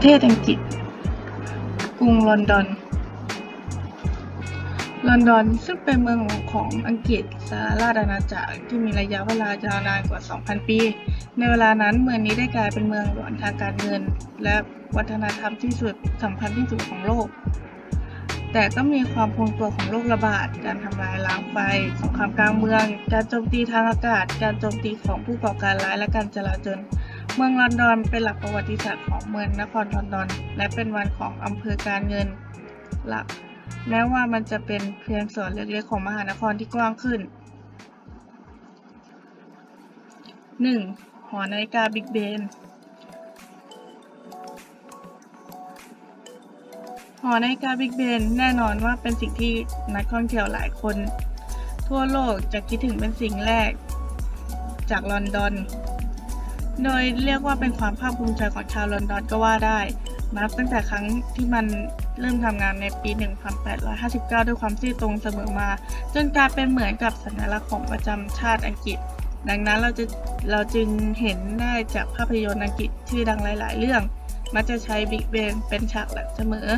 ประเทศอังกฤษ กรุงลอนดอน ลอนดอนซึ่งเป็นเมืองของอังกฤษสหราชอาณาจักรที่มีระยะเวลายาวนานกว่า 2,000 ปี ในเวลานั้นเมืองนี้ได้กลายเป็นเมืองหลวงทางการเงิน และวัฒนธรรมที่สุดสำคัญที่สุดของโลก แต่ก็มีความพงตัวของโรคระบาด การทำลายล้างไฟ สงครามกลางเมือง การโจมตีทางอากาศ การโจมตีของผู้ก่อการร้ายและการจลาจล เมืองลอนดอนเป็นหลักประวัติศาสตร์ของเมืองนครลอนดอน และเป็นวันของอำเภอการเงินหลัก แม้ว่ามันจะเป็นเพียงส่วนเล็กๆของมหานครที่กว้างขึ้น 1. หอนาฬิกาบิ๊กเบนหอนาฬิกาบิ๊กเบนแน่นอนว่าเป็นสิ่งที่นักท่องเที่ยวหลายคน ทั่วโลกจะคิดถึงเป็นสิ่งแรก จากลอนดอน โดยเรียกว่าเป็นความภาคภูมิใจของชาวลอนดอนก็ว่าได้ นับตั้งแต่ครั้งที่มันเริ่มทำงานในปี 1859 ด้วยความซื่อตรงเสมอมา จนกลายเป็นเหมือนกับสัญลักษณ์ของประจำชาติอังกฤษ ดังนั้นเราจะเราจึงเห็นได้จากภาพยนตร์อังกฤษชื่อดังหลาย ๆ เรื่อง มักจะใช้บิ๊กเบนเป็นฉากหลักเสมอ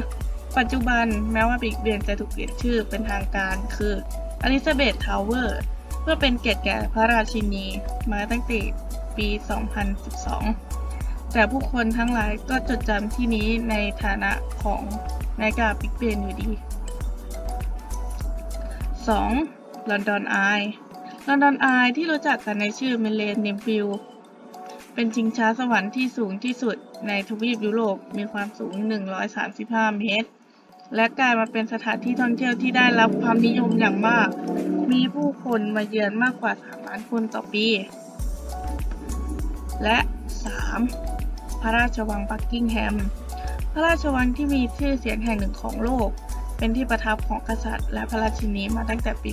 ปัจจุบันแม้ว่าบิ๊กเบนจะถูกเปลี่ยนชื่อเป็นทางการคืออลิซาเบธทาวเวอร์เพื่อเป็นเกียรติแก่พระราชินีมาตั้งแต่ ปี 2012 แต่ผู้คนทั้งหลายก็จดจำที่นี้ในฐานะของนากาบิ๊กเบนอยู่ดี 2. ลอนดอนไอลอนดอนไอที่รู้จักกันในชื่อเมเลนนิมฟิลเป็นชิงช้าสวรรค์ที่สูงที่สุดในทวีปยุโรปมีความสูง 135 เมตร และกลายมาเป็นสถานที่ท่องเที่ยวที่ได้รับความนิยมอย่างมาก มีผู้คนมาเยือนมากกว่า 3 ล้านคนต่อปี และ 3. พระราชวังบักกิงแฮม พระราชวังที่มีชื่อเสียงแห่งหนึ่งของโลก เป็นที่ประทับของกษัตริย์ และพระราชินีมาตั้งแต่ปี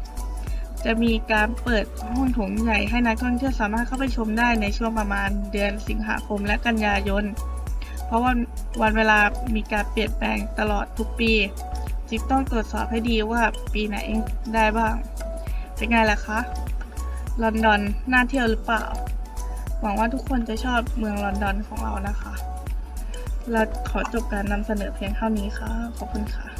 1837 จะมีการเปิดห้องโถงใหญ่ให้นักท่องเที่ยวสามารถเข้าไปชมได้ในช่วงประมาณเดือนสิงหาคมและกันยายน เพราะว่าวันเวลามีการเปลี่ยนแปลงตลอดทุกปีจิบต้องตรวจสอบให้ดีว่าปีไหนได้บ้าง เป็นไงล่ะคะ ลอนดอนน่าเที่ยวหรือเปล่า หวังว่าทุกคนจะชอบเมืองลอนดอนของเรานะคะ เราขอจบการนำเสนอเพียงเท่านี้ค่ะ ขอบคุณค่ะ